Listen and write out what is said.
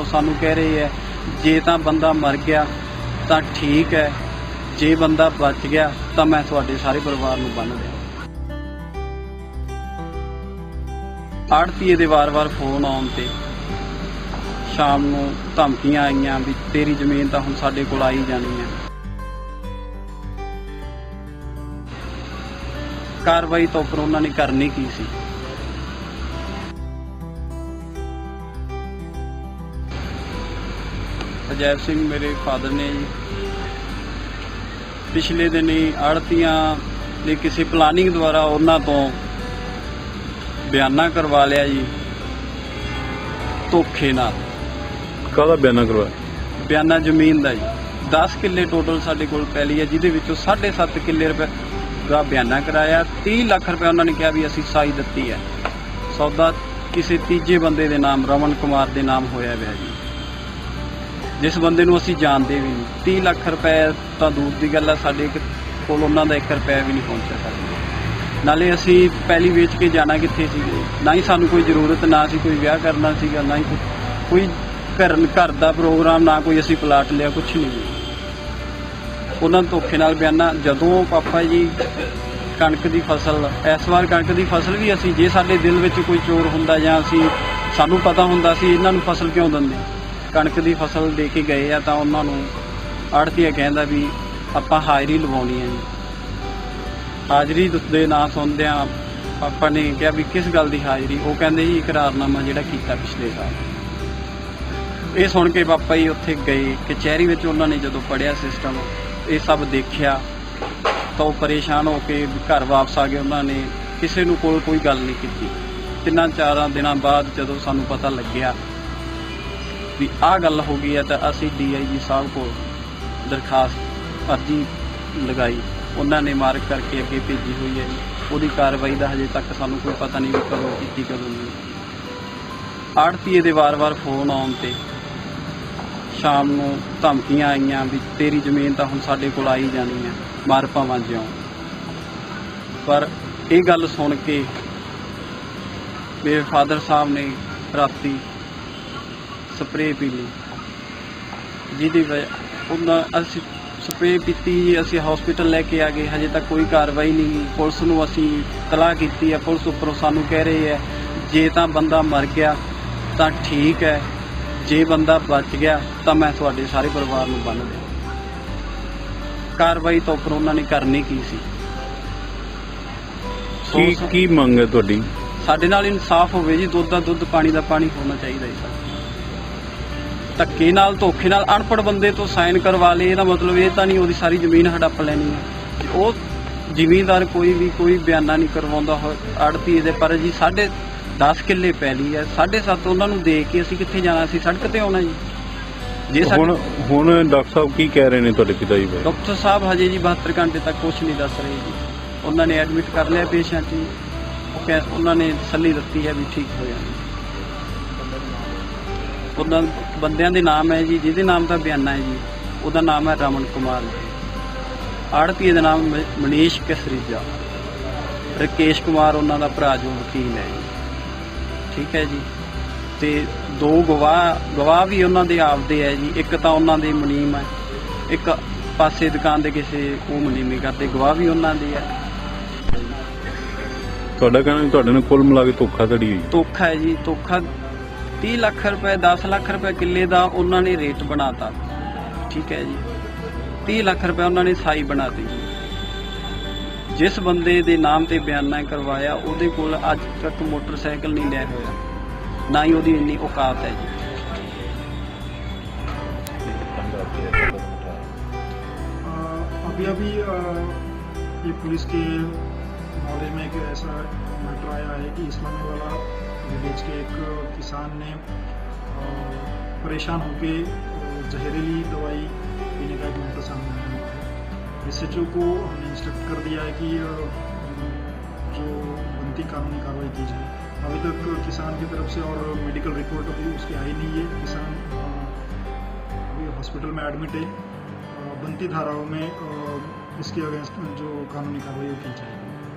ਉੱਪਰੋਂ ਸਾਨੂੰ ਕਹਿ ਰਹੇ ਹੈ, ਜੇ ਤਾਂ ਬੰਦਾ ਮਰ ਗਿਆ, ਤਾਂ ਠੀਕ ਹੈ, ਜੇ ਬੰਦਾ ਬਚ ਗਿਆ, ਤਾਂ ਮੈਂ ਤੁਹਾਡੇ ਸਾਰੇ ਪਰਿਵਾਰ ਨੂੰ ਬੰਨ ਦਿਆਂ। ਆੜਤੀਏ ਦੇ ਵਾਰ-ਵਾਰ ਫੋਨ ਆਉਣ ਤੇ ਸ਼ਾਮ ਨੂੰ ਧਮਕੀਆਂ ਆਈਆਂ ਵੀ ਤੇਰੀ ਜ਼ਮੀਨ ਤਾਂ ਹੁਣ ਸਾਡੇ ਕੋਲ ਆਈ ਜਾਣੀ ਹੈ। ਕਾਰਵਾਈ ਤੋਂ ਉੱਪਰ ਉਹਨਾਂ ਨੇ ਕਰਨੀ ਕੀ ਸੀ? ਅਜੈਬ ਸਿੰਘ ਮੇਰੇ ਫਾਦਰ ਨੇ ਜੀ। ਪਿਛਲੇ ਦਿਨੀ ਆੜਤੀਆਂ ਦੇ ਕਿਸੇ ਪਲਾਨਿੰਗ ਦੁਆਰਾ ਉਹਨਾਂ ਤੋਂ ਬਿਆਨਾ ਕਰਵਾ ਲਿਆ ਜੀ ਧੋਖੇ ਨਾਲ। ਕਾਹਦਾ ਬਿਆਨਾ ਕਰਵਾਇਆ? ਬਿਆਨਾ ਜ਼ਮੀਨ ਦਾ ਜੀ। 10 ਕਿੱਲੇ ਟੋਟਲ ਸਾਡੇ ਕੋਲ ਪੈਲੀ ਹੈ ਜਿਹਦੇ ਵਿੱਚੋਂ 7.5 ਕਿੱਲੇ ਰੁਪਏ ਦਾ ਬਿਆਨਾ ਕਰਾਇਆ। 30 ਲੱਖ ਰੁਪਏ ਉਹਨਾਂ ਨੇ ਕਿਹਾ ਵੀ ਅਸੀਂ ਸਾਈ ਦਿੱਤੀ ਹੈ। ਸੌਦਾ ਕਿਸੇ ਤੀਜੇ ਬੰਦੇ ਦੇ ਨਾਮ ਰਮਨ ਕੁਮਾਰ ਦੇ ਨਾਮ ਹੋਇਆ ਹੋਇਆ ਜੀ। ਜਿਸ ਬੰਦੇ ਨੂੰ ਅਸੀਂ ਜਾਣਦੇ ਵੀ ਨਹੀਂ। 30 ਲੱਖ ਰੁਪਏ ਤਾਂ ਦੂਰ ਦੀ ਗੱਲ ਆ, ਸਾਡੇ ਕੋਲ ਉਹਨਾਂ ਦਾ 1 ਰੁਪਏ ਵੀ ਨਹੀਂ ਪਹੁੰਚਿਆ ਸਾਡੇ ਨਾਲੇ ਅਸੀਂ ਪਹਿਲੀ ਵੇਚ ਕੇ ਜਾਣਾ ਕਿੱਥੇ ਸੀਗੇ? ਨਾ ਹੀ ਸਾਨੂੰ ਕੋਈ ਜ਼ਰੂਰਤ, ਨਾ ਸੀ ਕੋਈ ਵਿਆਹ ਕਰਨਾ ਸੀਗਾ, ਨਾ ਹੀ ਕੋਈ- ਕਰਨ ਘਰ ਦਾ ਪ੍ਰੋਗਰਾਮ, ਨਾ ਕੋਈ ਅਸੀਂ ਪਲਾਟ ਲਿਆ ਕੁਝ ਨਹੀਂ ਉਹਨਾਂ ਨੇ ਧੋਖੇ ਨਾਲ ਬਿਆਨਾ, ਜਦੋਂ ਪਾਪਾ ਜੀ ਕਣਕ ਦੀ ਫਸਲ, ਇਸ ਵਾਰ ਕਣਕ ਦੀ ਫਸਲ ਵੀ ਅਸੀਂ, ਜੇ ਸਾਡੇ ਦਿਲ ਵਿੱਚ ਕੋਈ ਚੋਰ ਹੁੰਦਾ ਜਾਂ ਅਸੀਂ ਸਾਨੂੰ ਪਤਾ ਹੁੰਦਾ ਸੀ ਇਹਨਾਂ ਨੂੰ ਫਸਲ ਕਿਉਂ ਦਿੰਦੇ। ਕਣਕ ਦੀ ਫਸਲ ਦੇ ਕੇ ਗਏ ਆ ਤਾਂ ਉਹਨਾਂ ਨੂੰ ਆੜਤੀਆ ਕਹਿੰਦਾ ਵੀ ਆਪਾਂ ਹਾਜ਼ਰੀ ਲਵਾਉਣੀ ਹੈ ਜੀ। ਹਾਜ਼ਰੀ ਦੇ ਨਾਂ ਸੁਣਦਿਆਂ ਪਾਪਾ ਨੇ ਕਿਹਾ ਵੀ ਕਿਸ ਗੱਲ ਦੀ ਹਾਜ਼ਰੀ? ਉਹ ਕਹਿੰਦੇ ਜੀ ਇਕਰਾਰਨਾਮਾ ਜਿਹੜਾ ਕੀਤਾ ਪਿਛਲੇ ਸਾਲ। ਇਹ ਸੁਣ ਕੇ ਪਾਪਾ ਜੀ ਉੱਥੇ ਗਏ, ਕਚਹਿਰੀ ਵਿੱਚ ਉਹਨਾਂ ਨੇ ਜਦੋਂ ਪੜਿਆ ਸਿਸਟਮ ਇਹ ਸਭ ਦੇਖਿਆ ਤਾਂ ਉਹ ਪਰੇਸ਼ਾਨ ਹੋ ਕੇ ਘਰ ਵਾਪਸ ਆ ਗਏ। ਉਹਨਾਂ ਨੇ ਕਿਸੇ ਨੂੰ ਕੋਲ ਕੋਈ ਗੱਲ ਨਹੀਂ ਕੀਤੀ। ਤਿੰਨਾਂ ਚਾਰਾਂ ਦਿਨਾਂ ਬਾਅਦ ਜਦੋਂ ਸਾਨੂੰ ਪਤਾ ਲੱਗਿਆ ਵੀ ਆਹ ਗੱਲ ਹੋ ਗਈ ਹੈ ਤਾਂ ਅਸੀਂ ਡੀਆਈਜੀ ਸਾਹਿਬ ਕੋਲ ਦਰਖਾਸਤ, ਅਰਜੀ ਲਗਾਈ। ਉਹਨਾਂ ਨੇ ਮਾਰਕ ਕਰਕੇ ਅੱਗੇ ਭੇਜੀ ਹੋਈ ਹੈ ਜੀ। ਉਹਦੀ ਕਾਰਵਾਈ ਦਾ ਹਜੇ ਤੱਕ ਸਾਨੂੰ ਕੋਈ ਪਤਾ ਨਹੀਂ ਵੀ ਕਦੋਂ ਕੀਤੀ, ਕਦੋਂ ਨਹੀਂ। ਆੜਤੀਏ ਦੇ ਵਾਰ-ਵਾਰ ਫੋਨ ਆਉਣ ਤੇ ਸ਼ਾਮ ਨੂੰ ਧਮਕੀਆਂ ਆਈਆਂ ਵੀ ਤੇਰੀ ਜ਼ਮੀਨ ਤਾਂ ਹੁਣ ਸਾਡੇ ਕੋਲ ਆਈ ਜਾਣੀ ਹੈ ਮਾਰ ਭਾਵਾਂ ਜਿਉਂ ਪਰ ਇਹ ਗੱਲ ਸੁਣ ਕੇ ਮੇਰੇ ਫਾਦਰ ਸਾਹਿਬ ਨੇ ਰਾਤੀ ਸਪਰੇਅ ਪੀ ਲਈ। ਜਿਹਦੀ ਵਜ੍ਹਾ ਉਹਨਾਂ ਅਸੀਂ ਸਪਰੇਅ ਪੀਤੀ ਅਸੀਂ ਹਸਪੀਟਲ ਲੈ ਕੇ ਆ ਗਏ। ਹਜੇ ਤੱਕ ਕੋਈ ਕਾਰਵਾਈ ਨਹੀਂ ਪੁਲਿਸ ਨੂੰ ਅਸੀਂ ਤਲਾਹ ਕੀਤੀ ਹੈ। ਪੁਲਿਸ ਉੱਪਰੋਂ ਸਾਨੂੰ ਕਹਿ ਰਹੇ ਹੈ ਜੇ ਤਾਂ ਬੰਦਾ ਮਰ ਗਿਆ ਤਾਂ ਠੀਕ ਹੈ। ਜੇ ਬੰਦਾ ਬਚ ਗਿਆ ਤਾਂ ਮੈਂ ਤੁਹਾਡੇ ਸਾਰੇ ਪਰਿਵਾਰ ਨੂੰ ਬੰਨ ਦਿਆਂ। ਕਾਰਵਾਈ ਤਾਂ ਉੱਪਰ ਉਹਨਾਂ ਨੇ ਕਰਨੀ ਕੀ ਸੀ? ਕੀ ਕੀ ਮੰਗ ਹੈ ਤੁਹਾਡੀ? ਸਾਡੇ ਨਾਲ ਇਨਸਾਫ ਹੋਵੇ ਜੀ। ਦੁੱਧ ਦਾ ਦੁੱਧ ਪਾਣੀ ਦਾ ਪਾਣੀ ਹੋਣਾ ਚਾਹੀਦਾ ਜੀ। ਧੱਕੇ ਨਾਲ ਧੋਖੇ ਨਾਲ ਅਨਪੜ ਬੰਦੇ ਤੋਂ ਸਾਈਨ ਕਰਵਾ ਲਏ ਇਹਦਾ ਮਤਲਬ ਇਹ ਤਾਂ ਨਹੀਂ ਉਹਦੀ ਸਾਰੀ ਜ਼ਮੀਨ ਹੜੱਪ ਲੈਣੀ ਹੈ। ਉਹ ਜ਼ਿਮੀਂਦਾਰ ਕੋਈ ਵੀ ਕੋਈ ਬਿਆਨਾ ਨਹੀਂ ਕਰਵਾਉਂਦਾ ਆੜਤੀ ਇਹਦੇ ਪਰ ਜੀ ਸਾਢੇ 10 ਕਿੱਲੇ ਪੈਲੀ ਹੈ। ਸਾਢੇ ਸੱਤ ਉਹਨਾਂ ਨੂੰ ਦੇ ਕੇ ਅਸੀਂ ਕਿੱਥੇ ਜਾਣਾ? ਸੀ ਸੜਕ ਤੇ ਆਉਣਾ ਜੀ। ਜੇ ਹੁਣ ਹੁਣ ਡਾਕਟਰ ਸਾਹਿਬ ਕੀ ਕਹਿ ਰਹੇ ਨੇ ਤੁਹਾਡੇ ਪਿਤਾ ਜੀ ਬਾਰੇ? ਡਾਕਟਰ ਸਾਹਿਬ ਹਜੇ ਜੀ 72 ਘੰਟੇ ਤੱਕ ਕੁਝ ਨਹੀਂ ਦੱਸ ਰਹੇ ਜੀ। ਉਹਨਾਂ ਨੇ ਐਡਮਿਟ ਕਰ ਲਿਆ ਪੇਸ਼ੈਂਟ ਜੀ। ਉਹਨਾਂ ਨੇ ਤਸੱਲੀ ਦਿੱਤੀ ਹੈ ਵੀ ਠੀਕ ਹੋ ਜਾਣਾ। ਉਹਨਾਂ ਬੰਦਿਆਂ ਦੇ ਨਾਮ ਹੈ ਜੀ ਜਿਹਦੇ ਨਾਮ ਦਾ ਬਿਆਨਾ ਹੈ ਜੀ ਉਹਦਾ ਨਾਮ ਹੈ ਰਮਨ ਕੁਮਾਰ ਆੜਤੀਏ ਦਾ ਨਾਮ ਮਨੀਸ਼ ਕਸਰੀਜਾ। ਰਕੇਸ਼ ਕੁਮਾਰ ਉਹਨਾਂ ਦਾ ਭਰਾ ਜੋ ਵਕੀਲ ਹੈ ਜੀ। ਠੀਕ ਹੈ ਜੀ। ਤੇ ਦੋ ਗਵਾਹ ਗਵਾਹ ਵੀ ਉਹਨਾਂ ਦੇ ਆਪਦੇ ਹੈ ਜੀ ਇੱਕ ਤਾਂ ਉਹਨਾਂ ਦੇ ਮੁਨੀਮ ਹੈ ਇੱਕ ਪਾਸੇ ਦੁਕਾਨ ਦੇ ਕਿਸੇ ਉਹ ਮੁਨੀਮੀ ਕਰਦੇ ਗਵਾਹ ਵੀ ਉਹਨਾਂ ਦੇ ਹੈ। ਤੁਹਾਡਾ ਕਹਿਣਾ ਵੀ ਤੁਹਾਡੇ ਨਾਲ ਕੁੱਲ ਮਿਲਾ ਕੇ ਧੋਖਾਧੜੀ ਹੋਈ। ਧੋਖਾ ਹੈ ਜੀ ਧੋਖਾ 30 ਲੱਖ ਰੁਪਏ 10 ਲੱਖ ਰੁਪਏ ਕਿੱਲੇ ਦਾ ਉਹਨਾਂ ਨੇ ਰੇਟ ਬਣਾਤਾ ਠੀਕ ਹੈ ਜੀ 30 ਲੱਖ ਰੁਪਏ ਉਹਨਾਂ ਨੇ ਸਾਈ ਬਣਾਤੀ ਜੀ ਜਿਸ ਬੰਦੇ ਦੇ ਨਾਮ ਤੇ ਬਿਆਨਾ ਕਰਵਾਇਆ ਉਹਦੇ ਕੋਲ ਅੱਜ ਤੱਕ ਮੋਟਰਸਾਈਕਲ ਨਹੀਂ ਲਿਆ ਹੋਇਆ ਨਾ ਹੀ ਉਹਦੀ ਇੰਨੀ ਔਕਾਤ ਹੈ ਜੀ अ, अभी अभी अ, ये पुलिस के नॉलेज में एक ऐसा मैटर आया है कि इस्लामी वाला विलेज के एक किसान ने परेशान होकर जहरीली दवाई पीने का एक मैटर सामने आया। एस को हमने इंस्ट्रक्ट कर दिया है कि जो बनती कानूनी कार्रवाई की जाए। अभी तक किसान की तरफ़ से और मेडिकल रिपोर्ट अभी उसकी आई नहीं है। किसान अभी हॉस्पिटल में एडमिट है। बनती धाराओं में इसके अगेंस्ट जो कानूनी कार्रवाई वो की जाएगी